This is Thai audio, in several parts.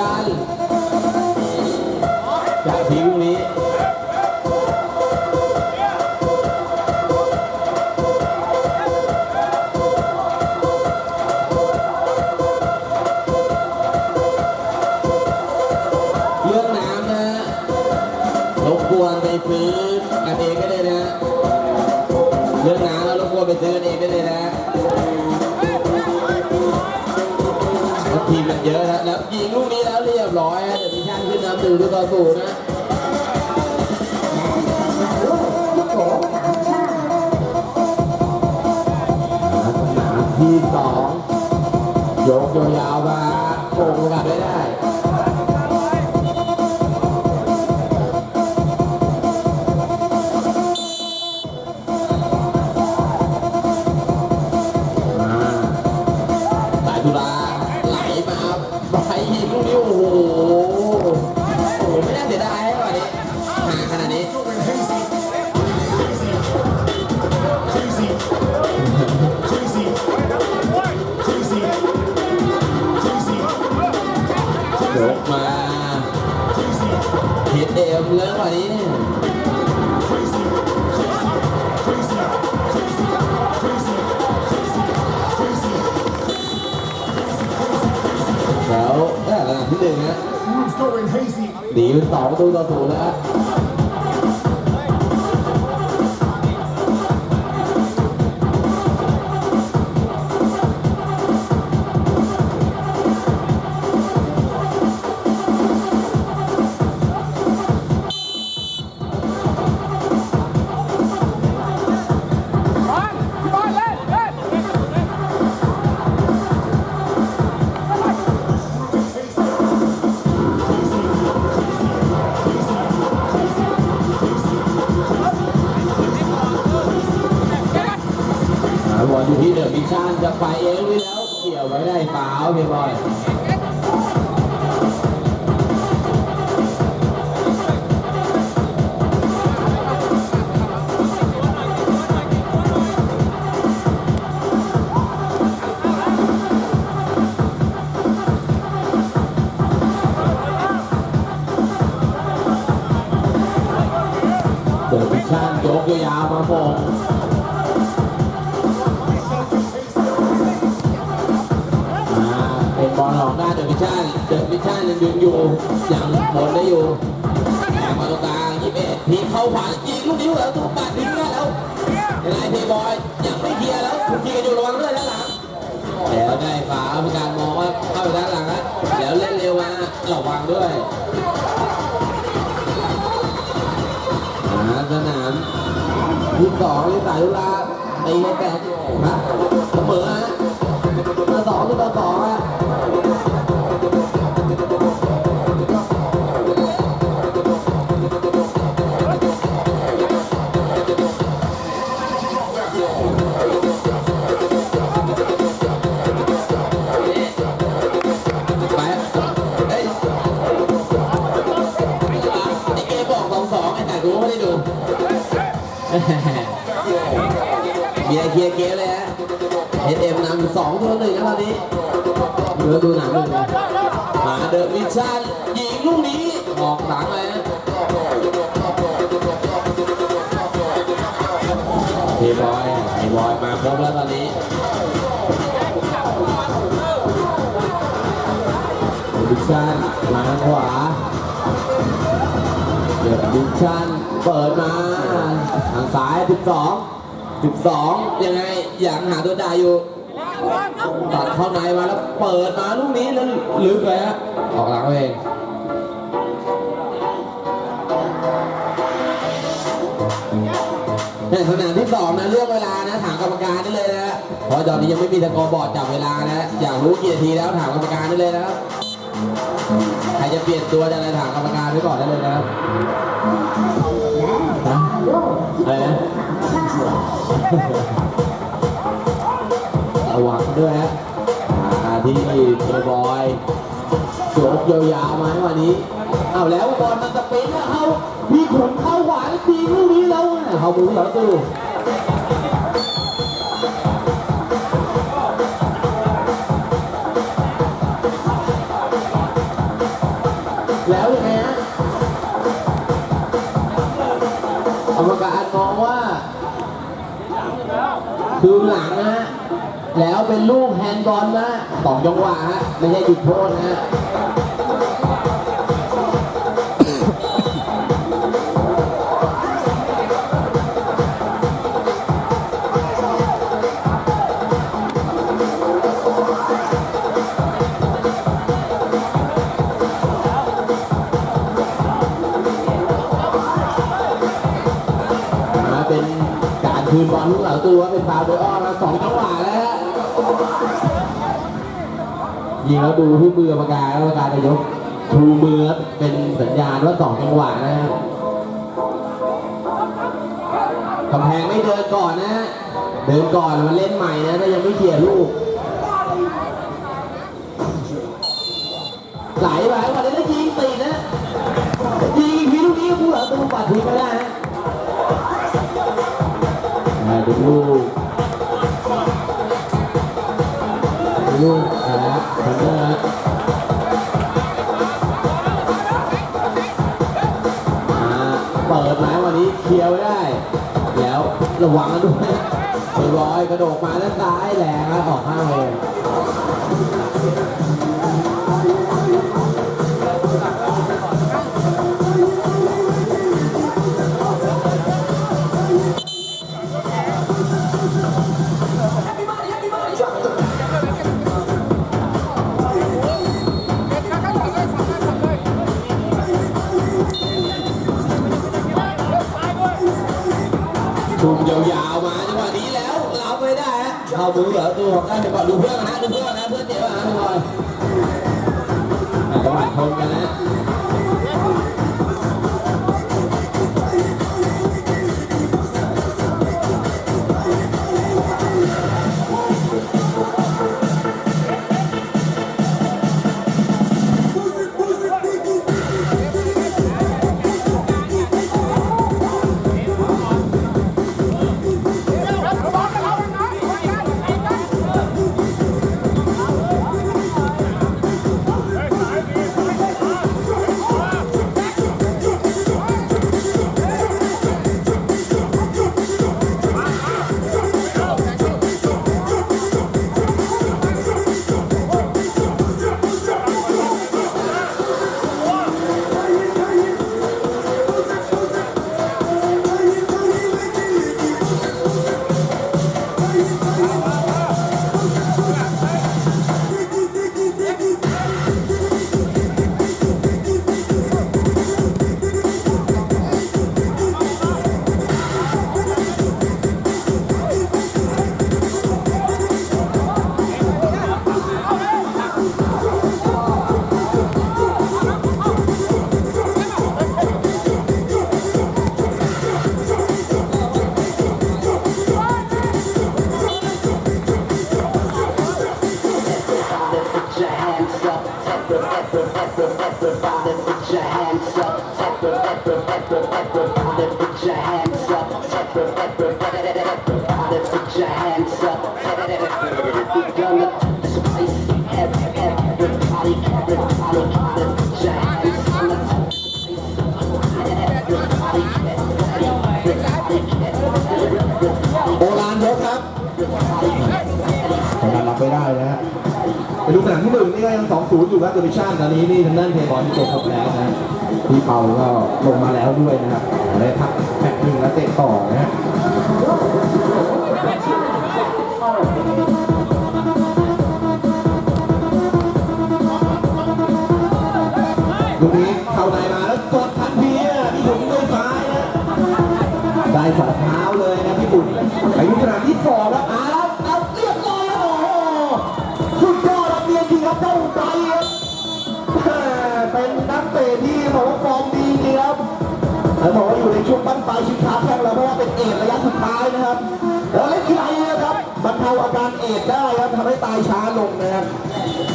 อะพิชชั่นจา มับยิงลูกนี้แล้วเรียบร้อยเดี๋ยวมีช่างขึ้นนำหนึ่งต่อศูนย์นะลูกโขสามชาติสนามที่สองยกยาวมาโกงกันไม่ได้ ไปยิงลูกนี้โอ้โหโอ้โหไม่น่าเสียดายให้วันนี้หาขนาดนี้ ยกมา crazy, เห็นเอมเรื่องกว่านี้ ได้ระดับที่หนึ่งนะ Who's going hazy? หนีเป็นสองประตูต่อศูนย์แล้ว ชาญจะไปเองหรือแล้วเกี่ยวไว้ได้เปล่าพี่บอย ระวังด้วยสนามที่สองที่สายลุลาตีแปดฮะเสมอฮะ เบียร์เคียร์เกมเลยฮะเอเอ็มนำสองตัวหนึ่งนะตอนนี้เดี๋ยวดูหนังหนึ่งนะมาเดอะวิชั่นยิงลูกนี้ออกหลังเลยฮะเฮบอยเฮบอยมาครบแล้วตอนนี้วิชันมาทางขวาเดอะวิชัน เปิดมาทางซ้าย 12 12 ยังไงอยากหาตัวจ่ายอยู่ ตัดเข้าในมาแล้วเปิดมาลูกนี้แล้วลึกเลยฮะออกหลังเอาเองในสนามที่สองนะเลือกเวลานะถามกรรมการได้เลยนะเพราะตอนนี้ยังไม่มีตะกอบอร์ดจับเวลานะอยากรู้กี่นาทีแล้วถามกรรมการได้เลยนะครับ ใครจะเปลี่ยนตัวจะอะไรถามกรรมการไว้ก่อนได้เลยนะครับอะไรนะชาติระวังด้วยฮะมาที่เจอบอยโจกยาวๆมาในวันนี้ เอาแล้วบอลมันสปรินต์แล้วเขาพี่ขุนเข้าหวานตีลูกนี้แล้วอะเขามือเหรอตู้ คืนหลังนะฮะแล้วเป็นลูกแฮนด์บอลนะสองจังหวะฮะไม่ใช่จุดโทษนะฮะ คืนบอลลูกเหล่าตัวเป็นฟาวล์โดยอ้อมนะสองจังหวะแล้วฮะยิงแล้วดูที่มือกรรมกาแล้วกรรมการจะยกชูมือเป็นสัญญาณว่าสองจังหวะนะฮะกำแพงไม่เดินก่อนนะฮะเดินก่อนมันเล่นใหม่นะถ้ายังไม่เคลียร์ลูกไหลไปวันนี้ยิงติดนะยิงอีกทีลูกนี้ผู้เหล่าตัวปัดทิ้งไม่ได้ ลูกนะครับทันเดอร์อ่าเปิดมาวันนี้เคลียร์ไว้ได้แล้วระวังนะด้วยเรียบร้อยกระโดดมาด้านซ้ายแหลงออกห้าโมง จังหวะชนนะ โบราณยกครับทำการรับไม่ได้นะฮะไป ดูสนามที่หนึ่งนี่ก็ยังสองศูนย์อยู่เะตัวมิชชั่นตอนนี้นี่ทางด้านเพย์บอลจบครบแล้วนะพี่เปาก็ลงมาแล้วด้วยนะครับได้พักแพ็กหนึ่งแล้วเตะต่อนะดูนี้เข้าในมาแล้วกดทันทีอะพี่ถุงด้วยซ้ายนะได้สองเท้าเลยนะพี่บุญอายุทธนาที่สองแล้วอ้า เป็นนักเตะที่บอกว่าฟอร์มดีจริงครับแล้วบอกว่าอยู่ในช่วงบั้นปลายชีวิตขาแข้งแล้วเพราะว่าเป็นเอดระยะสุดท้ายนะครับ แล้วเล่นกีฬานะครับบรรเทาอาการเอดได้ครับทำให้ตายช้าลงนะครับ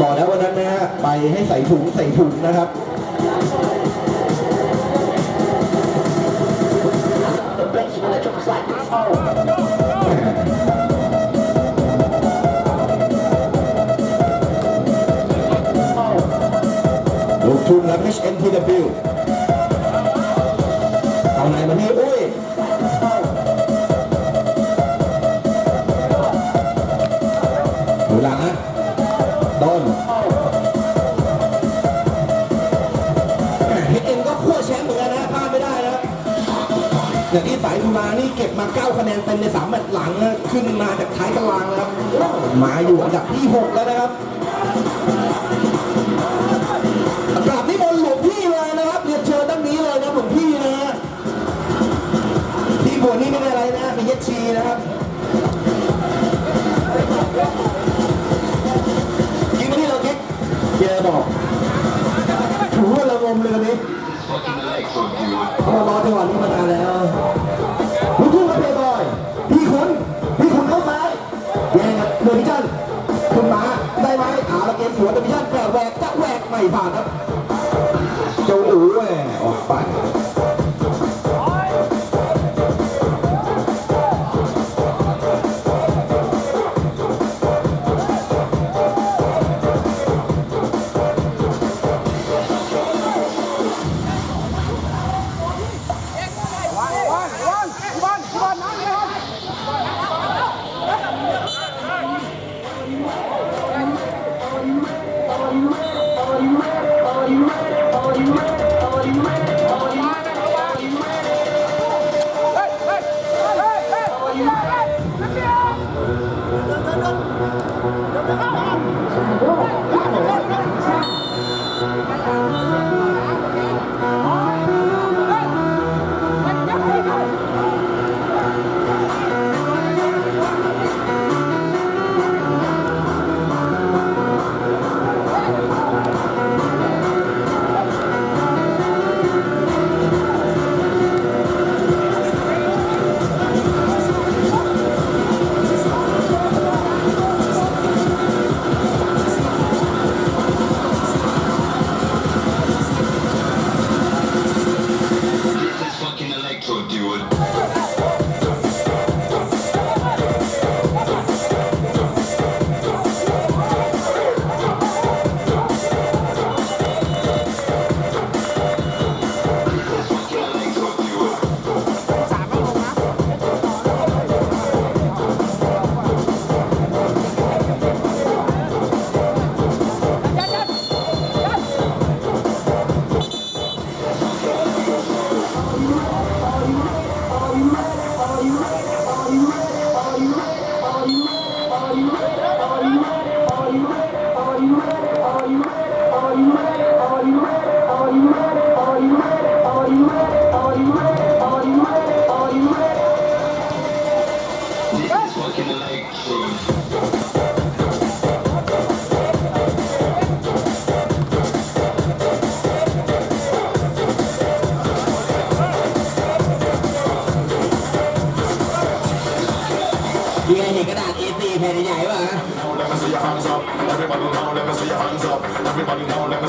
บอกแล้ววันนั้นนะฮะไปให้ใส่ถุงใส่ถุงนะครับ ลูกทุ่งและ HNTW เอาไหนมาที่อุ้ยดูหลังนะโดนเฮดเอ็นก็ขั้วแชมป์เหมือนกันนะพลาดไม่ได้นะ อย่างที่สายทุนานี่เก็บมา 9 คะแนนเต็มใน3แมตช์หลังนะขึ้นมาจากท้ายตารางแล้วครับมาอยู่อันดับที่ 6 แล้วนะครับ ผ่านครับ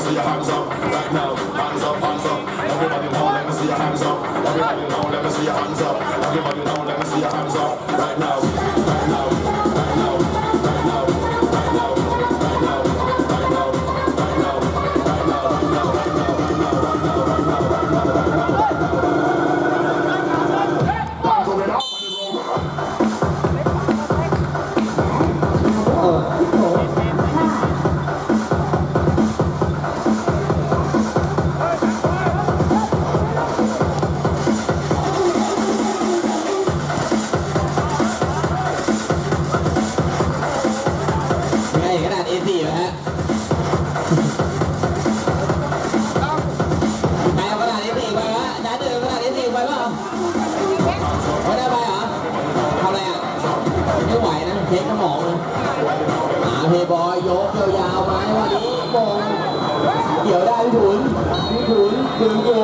me see your hands up. Right now, hands up, hands up. Everybody know, let me see your hands up. Everybody know, let me see your hands up. Everybody know, let me see your hands up. Right now, right now, เดี่ยวได้พี่ถุนพี่ถุนดึงกู